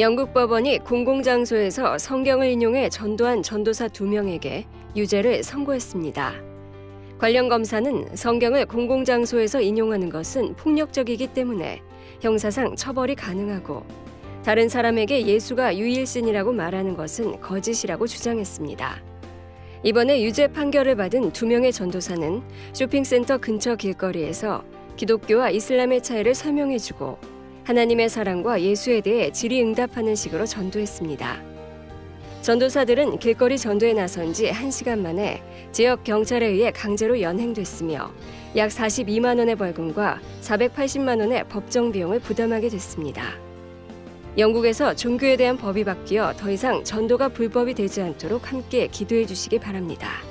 영국 법원이 공공장소에서 성경을 인용해 전도한 전도사 두 명에게 유죄를 선고했습니다. 관련 검사는 성경을 공공장소에서 인용하는 것은 폭력적이기 때문에 형사상 처벌이 가능하고 다른 사람에게 예수가 유일신이라고 말하는 것은 거짓이라고 주장했습니다. 이번에 유죄 판결을 받은 두 명의 전도사는 쇼핑센터 근처 길거리에서 기독교와 이슬람의 차이를 설명해주고 하나님의 사랑과 예수에 대해 질의응답하는 식으로 전도했습니다. 전도사들은 길거리 전도에 나선 지 1시간 만에 지역 경찰에 의해 강제로 연행됐으며 약 42만 원의 벌금과 480만 원의 법정 비용을 부담하게 됐습니다. 영국에서 종교에 대한 법이 바뀌어 더 이상 전도가 불법이 되지 않도록 함께 기도해 주시기 바랍니다.